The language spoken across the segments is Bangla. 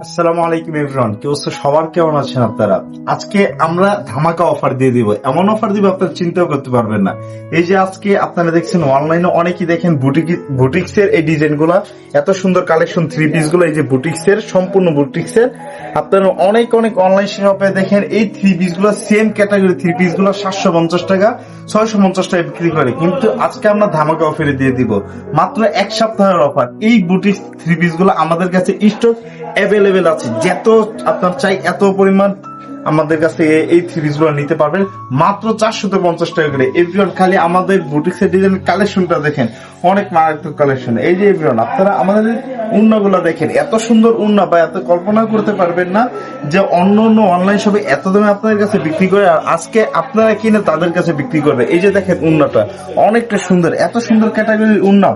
আসসালামু আলাইকুম এভরিওয়ান কি অবস্থা? সবার কেমন আছেন আপনারা? আজকে আমরা ধামাকা অফার দিয়ে দিব। এমন অফার দিব, আপনারা চিন্তাও করতে পারবেন না। এই যে আজকে আপনারা দেখছেন অনলাইনে অনেকেই দেখেন বুটিক্স এই এত সুন্দর কালেকশন থ্রি এই যে বুটিক্স সম্পূর্ণ বুটিক্স আপনারা অনেক অনেক অনলাইন শপে দেখেন, এই থ্রি পিসগুলো সেম ক্যাটাগরি থ্রি সাতশো পঞ্চাশ টাকা, ছয়শো পঞ্চাশ টাকা বিক্রি করে। কিন্তু আজকে আমরা ধামাকা অফারে দিয়ে দিব। মাত্র এক সপ্তাহের অফার এই বুটিক থ্রি পিসগুলো আমাদের কাছে স্টক অ্যাভেলেবেল আছে। যত আপনার চাই এত পরিমাণ আমাদের কাছে এই পিসগুলো নিতে পারবেন। মাত্র চারশো পঞ্চাশ টাকা করে। এভরিওয়ান, খালি আমাদের বুটিক্সের ডিজাইন কালেকশনটা দেখেন। অনেক মারাত্মক কালেকশন এই যে এভরিওয়ান, আপনারা আমাদের উন্নাগুলো দেখেন। এত সুন্দর উন্না বা এত কল্পনা করতে পারবেন না যে অন্য অন্য অনলাইন শপে এত দামে আপনাদের কাছে বিক্রি করে আর আজকে আপনারা কিনে তাদের কাছে বিক্রি করবে। এই যে দেখেন উন্নাটা, অনেকটা সুন্দর, এত সুন্দর ক্যাটাগরির উন্না।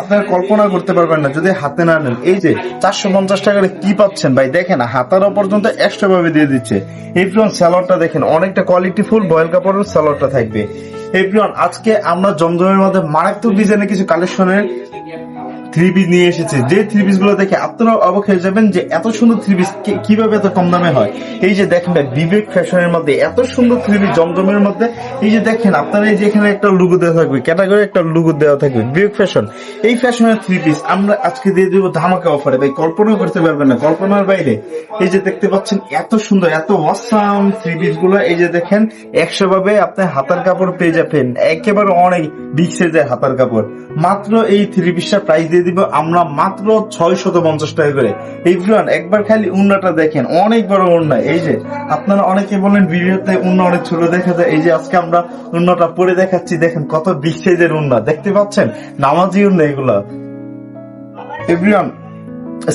আপনারা কল্পনা করতে পারবেন না, যদি হাতে না নেন। এই যে চারশো পঞ্চাশ টাকার কি পাচ্ছেন? ভাই, দেখেন হাতারও পর্যন্ত এক্সট্রা ভাবে দিয়ে দিচ্ছে। এভরিওয়ান স্যালোয়ারটা দেখেন, অনেকটা কোয়ালিটি ফুল বয়েল কাপড়ের স্যালোয়ারটা থাকবে। এপ্রিয়ন, আজকে আমরা জমজমের মধ্যে মারাত্মক ডিজাইনের কিছু কালেকশনের থ্রি পিস নিয়ে এসেছে। যে থ্রি পিসগুলো দেখে আপনারা অবাক হয়ে যাবেন যে এত সুন্দর থ্রি পিস কীভাবে এত কম দামে হয়। এই যে দেখেন বিবেক ফ্যাশনের মধ্যে এত সুন্দর থ্রি পিস জমজমের মধ্যে, এই যে দেখেন, আপনারা এই যে এখানে একটা লুগো দেওয়া থাকবে ক্যাটাগরি একটা লুগো দেওয়া থাকবে বিবেক ফ্যাশন এই ফ্যাশনের থ্রি পিস আমরা আজকে দিয়ে দেবো ধামাকা অফারে ভাই কল্পনা করতে পারবেন না, কল্পনার বাইরে। এই যে দেখতে পাচ্ছেন, এত সুন্দর, এত অসাম থ্রি পিসগুলো। এই যে দেখেন একশো ভাবে আপনি হাতার কাপড় পেয়ে যাবেন। একেবারে অনেক বিগ সাইজের হাতার কাপড়। মাত্র এই থ্রি পিসটা প্রাইস দিয়ে দিব আমরা মাত্র ছয় শত পঞ্চাশ টাকা করে এভরিওয়ান একবার খালি উন্নাটা দেখেন, অনেক বড় উন্না। এই যে, আপনারা অনেকে বলেন ভিডিওতে উন্না অনেক ছোট দেখা যায়। এই যে, আজকে আমরা উন্নাটা পরে দেখাচ্ছি, দেখেন কত বিগ সাইজের উন্না। দেখতে পাচ্ছেন? নামাজি উন্না এগুলা। এভরিওয়ান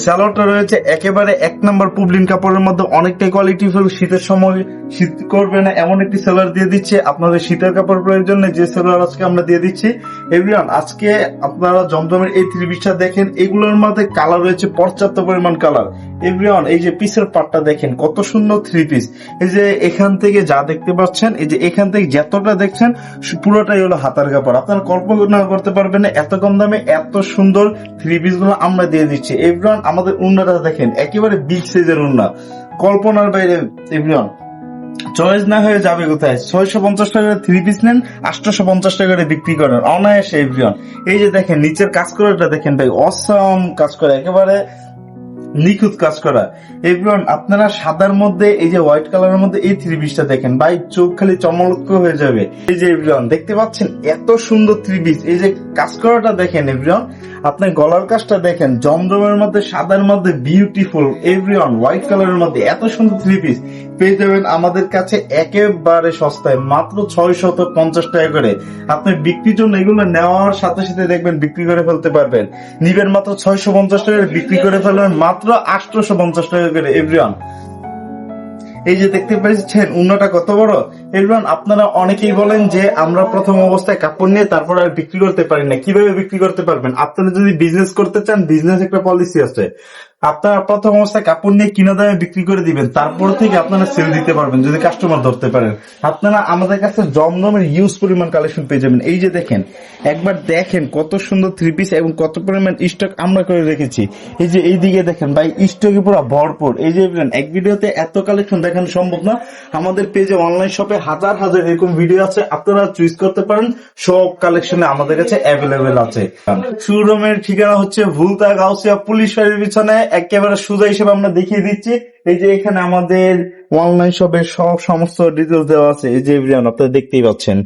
স্যালোয়ারটা রয়েছে একেবারে এক নম্বর পুবলিন কাপড়ের মধ্যে। অনেকটাই কোয়ালিটি ফুল। শীতের সময় শীত করবে না, এমন একটি সেলার দিয়ে দিচ্ছে। আপনাদের শীতের কাপড় প্রয়োজন যে সেলার আজকে আমরা দিয়ে দিচ্ছি। এভরিওয়ান, আজকে আপনারা জমজমের এই পিসটা দেখেন। এগুলোর মধ্যে কালার রয়েছে পর্যাপ্ত পরিমাণ কালার এভরিওয়ান, এই যে পিসের পাটটা দেখেন, কত সুন্দর থ্রি পিস এই যে এখান থেকে যা দেখতে পাচ্ছেন, এই যে এখান থেকে যতটা দেখছেন, পুরোটাই হলো হাতার কাপড়। আপনারা কল্পনা করতে পারবেন না, এত কম দামে এত সুন্দর থ্রি পিসগুলো আমরা দিয়ে দিচ্ছি। এভরিওয়ান আমাদের উন্নাটা দেখেন, একেবারে বিগ সাইজের উন্না কল্পনার বাইরে, এভরিওয়ান চয়েস না হয়ে যাবে কোথায়? ছয়শো পঞ্চাশ টাকা থ্রি পিস নেন আটশোশো পঞ্চাশ টাকা করে বিক্রি করেন। অনায়াসে, এভরিওয়ান। এই যে দেখেন, নিচের কাজ করাটা দেখেন ভাই অসম কাজ করে। একেবারে নিখুঁত কাজ করা। এভরিওয়ান আপনারা সাদার মধ্যে এই যে হোয়াইট কালারের মধ্যে এই থ্রি পিসটা দেখেন। ভাই চোখ খালি চমলক্ষ হয়ে যাবে। এই যে এভরিওয়ান দেখতে পাচ্ছেন এত সুন্দর থ্রি পিস এই যে কাজ করাটা দেখেন এভরিওয়ান আপনি গলার কাজটা দেখেন জমজমের মধ্যে সাদার মধ্যে বিউটিফুল এভরিওয়ান হোয়াইট কালারের মধ্যে এত সুন্দর থ্রি পিস পেয়ে যাবেন আমাদের কাছে একেবারে সস্তায় মাত্র ছয় শত পঞ্চাশ টাকা করে। আপনি বিক্রির জন্য এগুলো নেওয়ার সাথে সাথে দেখবেন বিক্রি করে ফেলতে পারবেন। নিবেন মাত্র ছয়শো পঞ্চাশ টাকা করে, বিক্রি করে ফেলবেন মাত্র আটশোশো পঞ্চাশ টাকা করে এভরিওয়ান এই যে দেখতে পাচ্ছেন উন্নটা কত বড়? এভরিওয়ান আপনারা অনেকেই বলেন যে আমরা প্রথম অবস্থায় কাপড় নিয়ে তারপর আর বিক্রি করতে পারি না। কীভাবে বিক্রি করতে পারবেন? আপনারা যদি বিজনেস করতে চান বিজনেস একটা পলিসি আছে। আপনারা প্রথম অবস্থায় কাপড় নিয়ে কিনা দামে বিক্রি করে দিবেন, তারপর থেকে আপনারা সেল দিতে পারবেন, যদি কাস্টমার ধরতে পারেন। আপনারা আমাদের কাছে জমজমের ইউজ পরিমাণ কালেকশন পেয়ে যাবেন। এই যে দেখেন, একবার দেখেন কত সুন্দর থ্রি পিস এবং কত পরিমাণ স্টক আমরা করে রেখেছি। এই যে এই দিকে দেখেন ভাই স্টকে পুরো ভরপুর। এই যে এক ভিডিওতে এত কালেকশন দেখানো সম্ভব না। আমাদের পেজে অনলাইন শপে হাজার হাজার এরকম ভিডিও আছে, আপনারা চুজ করতে পারেন। সব কালেকশনে আমাদের কাছে অ্যাভেলেবেল আছে। শোরুমের ঠিকানা হচ্ছে ভুলতা গাউসিয়া পুলিশ বাড়ির পিছনে একেবারে সুজা হিসেবে আমরা দেখিয়ে দিচ্ছি। এই যে এখানে আমাদের অনলাইন শপের সব সমস্ত ডিটেলস দেওয়া আছে। এই যে আপনারা দেখতেই পাচ্ছেন।